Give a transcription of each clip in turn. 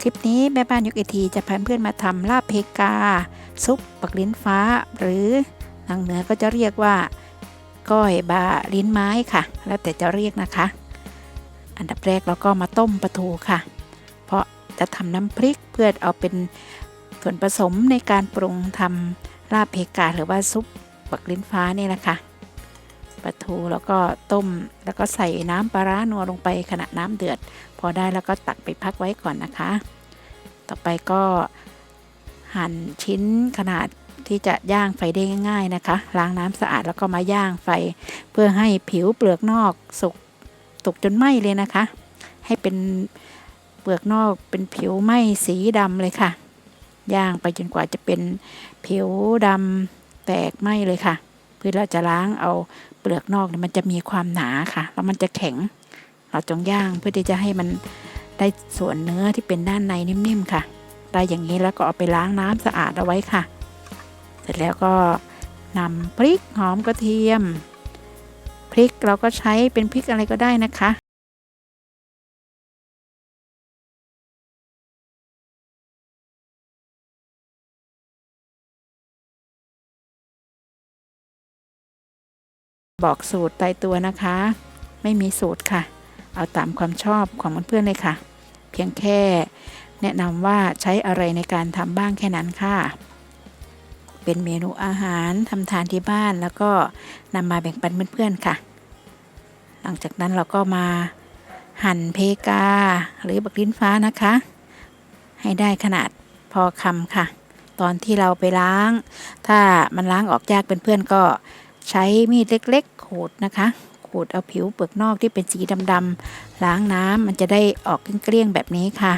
คลิปนี้แม่บ้านยุกไอทีจะพาเพื่อนมาทำลาบเพกา ซุปปักลิ้นฟ้า หรือทางเหนือก็จะเรียกว่า ก้อยบาลิ้นไม้ค่ะ แล้วแต่จะเรียกนะคะ อันดับแรกเราก็มาต้มปลาทูค่ะ เพราะจะทำน้ำพริกเพื่อเอาเป็นส่วนผสมในการปรุงทำลาบเพกาหรือว่าซุปปักลิ้นฟ้านี่แหละค่ะปลาทูแล้วก็ต้มแล้วก็ใส่น้ำปลาร้านัวลงไปขณะน้ำเดือด พอได้แล้วก็ตักไปพักไว้ก่อนนะคะ ต่อไปก็หั่นชิ้นขนาดที่จะย่างไฟได้ง่าย ๆนะคะ ล้างน้ำสะอาดแล้วก็มาย่างไฟ เพื่อให้ผิวเปลือกนอกสุกสุกจนไหม้เลยนะคะ ให้เป็นเปลือกนอกเป็นผิวไหม้สีดำเลยค่ะ ย่างไปจนกว่าจะเป็นผิวดำแตกไหม้เลยค่ะ เพื่อเราจะล้างเอาเปลือกนอกมันจะมีความหนาค่ะแล้วมันจะแข็ง เราจงย่างเพื่อที่จะให้มันได้ส่วนเนื้อที่เป็นด้านในนิ่มๆค่ะ ได้อย่างนี้แล้วก็เอาไปล้างน้ำสะอาดเอาไว้ค่ะ เสร็จแล้วก็นำพริกหอมกระเทียม พริกเราก็ใช้เป็นพริกอะไรก็ได้นะคะบอกสูตรตายตัวนะคะ ไม่มีสูตรค่ะ เอาตามความชอบของเพื่อนๆเลยค่ะ เพียงแค่แนะนำว่าใช้อะไรในการทำบ้างแค่นั้นค่ะ เป็นเมนูอาหารทำทานที่บ้านแล้วก็นำมาแบ่งปันเพื่อนๆค่ะ หลังจากนั้นเราก็มาหั่นเพกา หรือบักลิ้นฟ้านะคะ ให้ได้ขนาดพอคำค่ะ ตอนที่เราไปล้าง ถ้ามันล้างออกยากเป็นเพื่อนก็ใช้มีดเล็กๆขูดนะคะ ขูดเอาผิวเปลือกนอกที่เป็นสีดำๆล้างน้ำมันจะได้ออกเกลี้ยงแบบนี้ค่ะ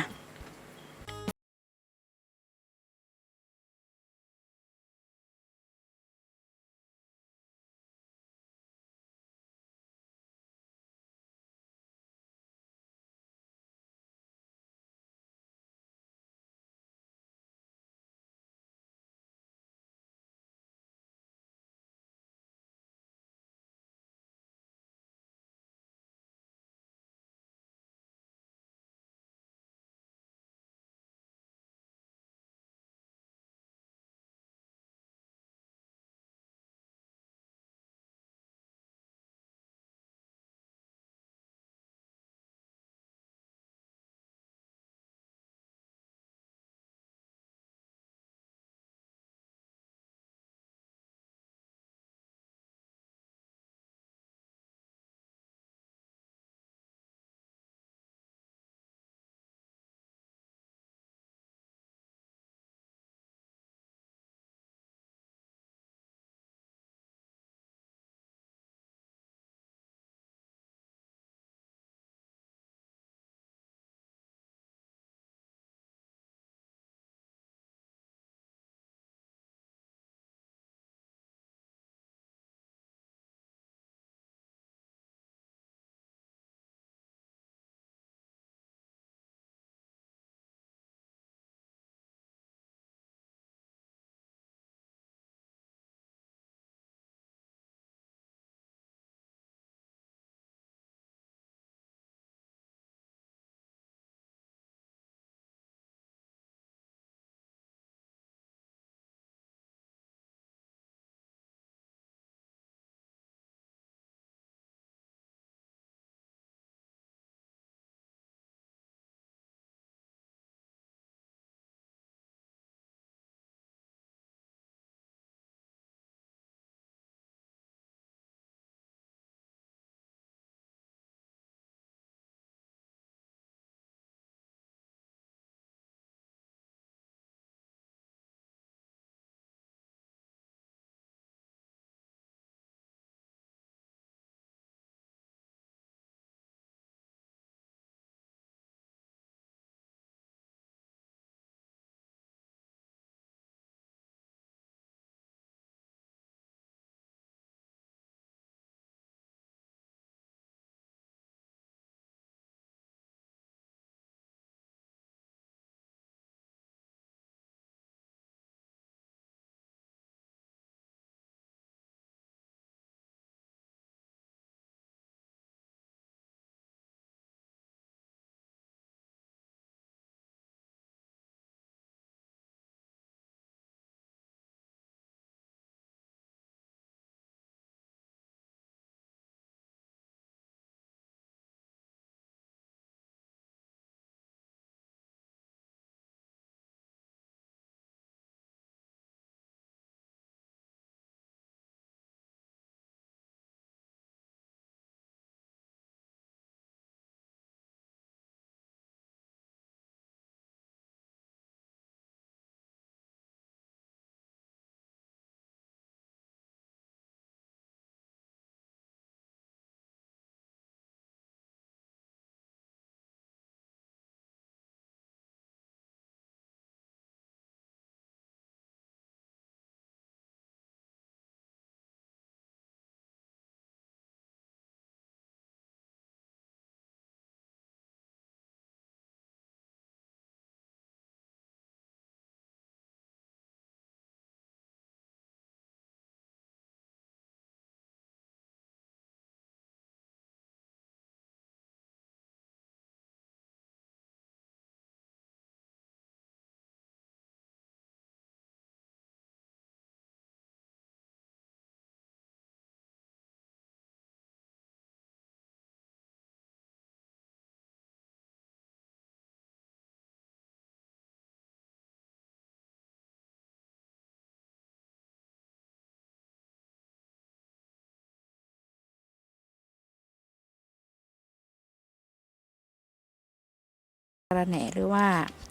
ะระแหน่หรือว่า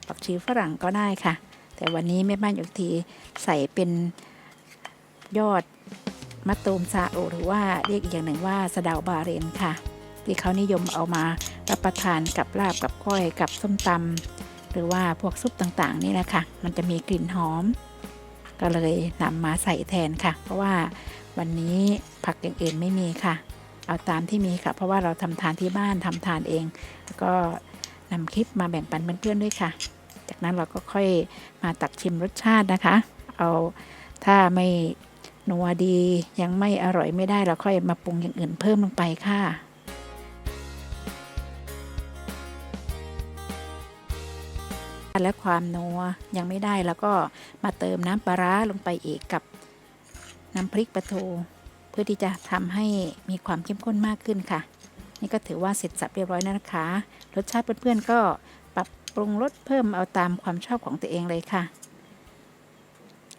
ผักชีฝรั่งก็ได้ค่ะ แต่วันนี้แม่บ้านยกทีใส่เป็นยอดมะตูมซาโอหรือว่าเรียกอีกอย่างหนึ่งว่าสะดาบาเรนค่ะ ที่เขานิยมเอามารับประทานกับลาบกับก้อยกับส้มตำหรือว่าพวกซุปต่างๆ นี่แหละค่ะ มันจะมีกลิ่นหอม ก็เลยนำมาใส่แทนค่ะ เพราะว่าวันนี้ผักอย่างอื่นไม่มีค่ะ เอาตามที่มีค่ะ เพราะว่าเราทำทานที่บ้านทำทานเองแล้วก็ นำคลิปมาแบ่งปันเพื่อนๆด้วยค่ะ จากนั้นเราก็ค่อยมาตักชิมรสชาตินะคะ เอาถ้าไม่นัวดียังไม่อร่อยไม่ได้เราค่อยมาปรุงอย่างอื่นเพิ่มลงไปค่ะและความนัวยังไม่ได้แล้วก็มาเติมน้ำปลาร้าลงไปอีกกับน้ำพริกปลาทูเพื่อที่จะทำให้มีความเข้มข้นมากขึ้นค่ะ นี่ก็ถือว่าเสร็จสับเรียบร้อยแล้วนะคะ รสชาติเพื่อนๆก็ปรับปรุงรสเพิ่มเอาตามความชอบของตัวเองเลยค่ะ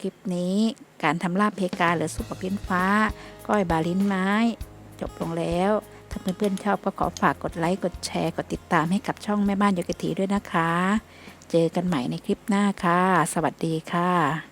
คลิปนี้การทำลาบเพกาหรือซุปปักลิ้นฟ้า ก้อยบาลิ้นไม้ จบลงแล้ว ถ้าเพื่อนๆชอบก็ขอฝากกดไลค์กดแชร์กดติดตามให้กับช่องแม่บ้านโยกะทีด้วยนะคะ เจอกันใหม่ในคลิปหน้าค่ะ สวัสดีค่ะ